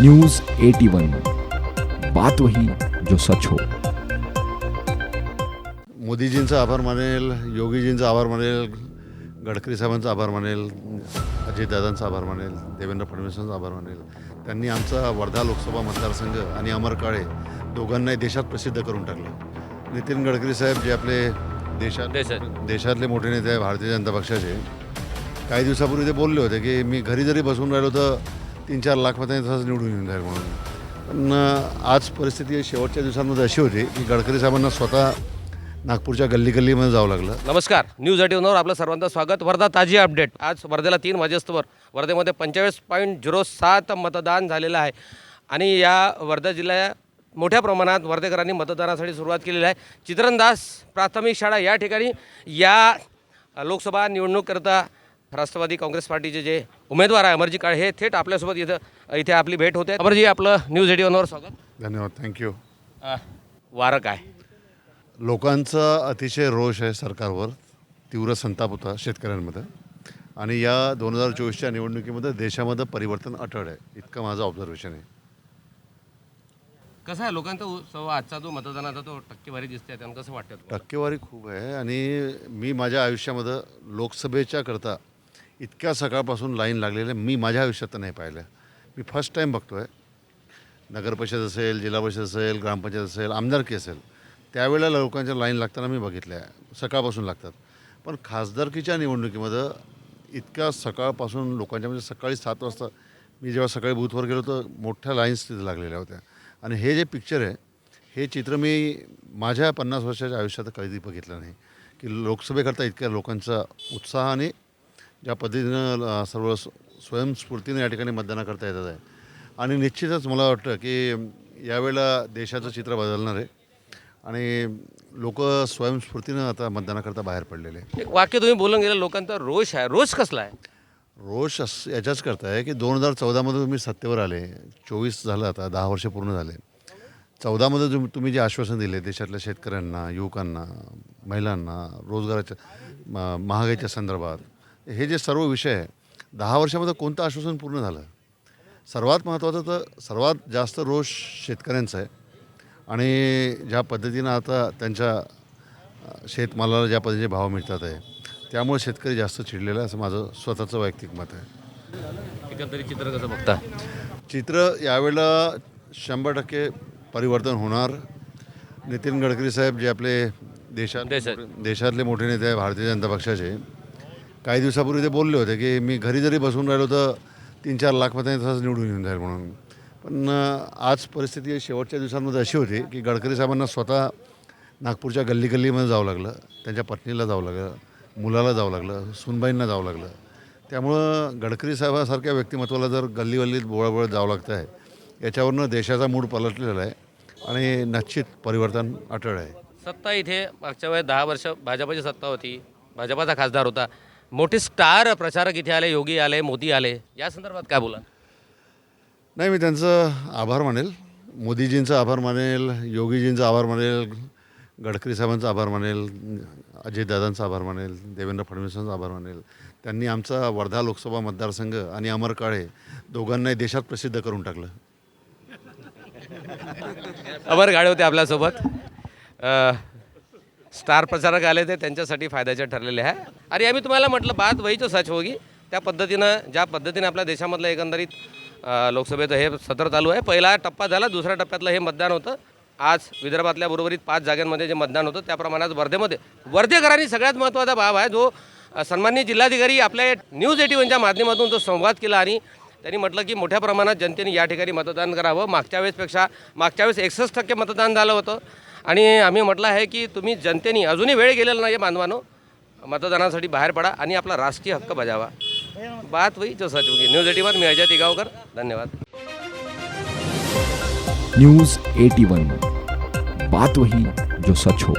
News 81 बात वही जो सच हो। मोदीजींचा आभार मानेल योगीजींचा आभार मानेल गडकरी साहेबांचा आभार मानेल अजितदादांचा आभार मानेल देवेंद्र फडणवीसांचा आभार मानेल. त्यांनी आमचा वर्धा लोकसभा मतदारसंघ आणि अमर काळे दोघांनाही देशात प्रसिद्ध करून टाकलं. नितीन गडकरी साहेब जे आपले देशात देशात. देशातले मोठे नेते आहे भारतीय जनता पक्षाचे काही दिवसापूर्वी ते बोलले होते की मी घरी जरी बसून राहिलो तर तीन चार लाखमध्ये तसंच निवडून येऊन जाईल म्हणून. पण आज परिस्थिती शेवटच्या दिवसांमध्ये अशी होती की गडकरी साहेबांना स्वतः नागपूरच्या गल्ली गल्लीमध्ये जावं लागलं. नमस्कार. न्यूज एटीनवर आपलं सर्वांचं स्वागत. वर्धा ताजी अपडेट. आज वर्धेला तीन वाजेस्तवर वर्धेमध्ये पंचेचाळीस पॉईंट झिरो सात मतदान झालेलं आहे. आणि या वर्धा जिल्ह्या मोठ्या प्रमाणात वर्धेकरांनी मतदानासाठी सुरुवात केलेली आहे. चित्रनदास प्राथमिक शाळा या ठिकाणी या लोकसभा निवडणूककरता राष्ट्रवादी काँग्रेस पार्टीचे जे उमेदवार आहे अमरजी काळे हे थेट आपल्यासोबत इथं इथे आपली भेट होते. अमरजी आपलं न्यूज एटीनवर स्वागत. धन्यवाद थँक्यू वारं काय? लोकांचा अतिशय रोष आहे सरकारवर तीव्र संताप होता शेतकऱ्यांमध्ये. आणि या दोन हजार चोवीसच्या निवडणुकीमध्ये देशामध्ये परिवर्तन अटळ आहे इतकं माझं ऑब्झर्वेशन आहे. कसं आहे लोकांचा उत्सव आजचा जो मतदानाचा तो टक्केवारी दिसते त्यांना कसं वाटतं? टक्केवारी खूप आहे. आणि मी माझ्या आयुष्यामध्ये लोकसभेच्या करता इतक्या सकाळपासून लाईन लागलेल्या मी माझ्या आयुष्यात तर नाही पाहिलं. मी फर्स्ट टाईम बघतो आहे नगरपरिषद असेल जिल्हा परिषद असेल ग्रामपंचायत असेल आमदारकी असेल त्यावेळेला लोकांच्या लाईन लागताना मी बघितल्या. आहे सकाळपासून लागतात. पण खासदारकीच्या निवडणुकीमध्ये इतक्या सकाळपासून लोकांच्या म्हणजे सकाळी सात वाजता मी जेव्हा सकाळी बूथवर गेलो तर मोठ्या लाईन्स तिथे लागलेल्या होत्या. आणि हे जे पिक्चर आहे हे चित्र मी माझ्या पन्नास वर्षाच्या आयुष्यात कधी बघितलं नाही. की लोकसभेकरता इतक्या लोकांचा उत्साह आणि ज्या पद्धतीनं सर्व स्व- स्वयंस्फूर्तीने या ठिकाणी मतदानाकरता येतात आहे. आणि निश्चितच मला वाटतं की यावेळेला देशाचं चित्र बदलणार आहे. आणि लोक स्वयंस्फूर्तीनं आता मतदानाकरता बाहेर पडलेले आहे. एक वाक्य तुम्ही बोलून गेलं लोकांचा रोष आहे. रोष कसला आहे? रोष अस याच्याच करता आहे की दोन हजार चौदामध्ये तुम्ही सत्तेवर आले. चोवीस झालं आता दहा वर्ष पूर्ण झाले. चौदामध्ये तुम्ही तुम्ही जे आश्वासन दिले देशातल्या शेतकऱ्यांना युवकांना महिलांना रोजगाराच्या महागाईच्या संदर्भात हे जे सर्व विषय आहे दहा वर्षामध्ये कोणतं आश्वासन पूर्ण झालं? सर्वात महत्त्वाचं तर सर्वात जास्त रोष शेतकऱ्यांचा आहे. आणि ज्या पद्धतीनं आता त्यांच्या शेतमालाला ज्या पद्धतीचे भाव मिळतात आहे त्यामुळे शेतकरी जास्त चिडलेला आहे असं माझं स्वतःचं वैयक्तिक मत आहे. एकंदरीत चित्र कसं बघता? चित्र यावेळेला शंभर टक्के परिवर्तन होणार. नितीन गडकरी साहेब जे आपले देशात देशात. देशातले मोठे नेते आहे भारतीय जनता पक्षाचे काही दिवसापूर्वी ते बोलले होते की मी घरी जरी बसून राहिलो तर तीन चार लाखमध्ये तसंच निवडून येऊन जाईल म्हणून. पण आज परिस्थिती शेवटच्या दिवसांमध्ये अशी होती की गडकरी साहेबांना स्वतः नागपूरच्या गल्ली गल्लीमध्ये जावं लागलं त्यांच्या पत्नीला जावं लागलं मुलाला जावं लागलं सुनबाईंना जावं लागलं. त्यामुळं गडकरी साहेबासारख्या व्यक्तिमत्वाला जर गल्ली गल्लीत बोळाबोळ जावं लागतं आहे याच्यावरनं देशाचा मूड पलटलेला आहे आणि निश्चित परिवर्तन अटळ आहे. सत्ता इथे मागच्या वेळेस दहा वर्ष भाजपाची सत्ता होती भाजपाचा खासदार होता. मोठे स्टार प्रचारक इथे आले योगी आले मोदी आले या संदर्भात काय बोला नाही मी त्यांचं आभार मानेल. मोदीजींचा आभार मानेल योगीजींचा आभार मानेल गडकरी साहेबांचा आभार मानेल अजितदादांचा आभार मानेल देवेंद्र फडणवीसांचा आभार मानेल. त्यांनी आमचा वर्धा लोकसभा मतदारसंघ आणि अमर काळे दोघांनाही देशात प्रसिद्ध करून टाकलं. अमर गाडे होते आपल्यासोबत. स्टार प्रचारक आले ते त्यांच्यासाठी फायद्याचे ठरलेले आहे. अरे आम्ही तुम्हाला म्हटलं बात वहीचं सच होगी. त्या पद्धतीनं ज्या पद्धतीने आपल्या देशामधलं एकंदरीत लोकसभेचं हे सत्र चालू आहे. पहिला टप्पा झाला दुसऱ्या टप्प्यातलं हे मतदान होतं. आज विदर्भातल्या बरोबरीत पाच जागांमध्ये जे मतदान होतं त्या प्रमाणात वर्धेमध्ये. वर्धेकरांनी सगळ्यात महत्त्वाचा भाव आहे जो सन्माननीय जिल्हाधिकारी आपल्या न्यूज एटी वनच्या माध्यमातून जो संवाद केला आणि त्यांनी म्हटलं की मोठ्या प्रमाणात जनतेने या ठिकाणी मतदान करावं. मागच्या वेळेसपेक्षा मागच्या वेळेस एकसष्ट टक्के मतदान झालं होतं. आणि आम्ही म्हटलं आहे की तुम्ही जनतेने अजूनही वेळ गेलेला नाही बांधवानो. मतदानासाठी बाहेर पडा आणि आपला राजकीय हक्क बजावा. बात वही जो सच होगी न्यूज एटीवर मी अजय तिगावकर. धन्यवाद. न्यूज 81 बात वही जो सच हो.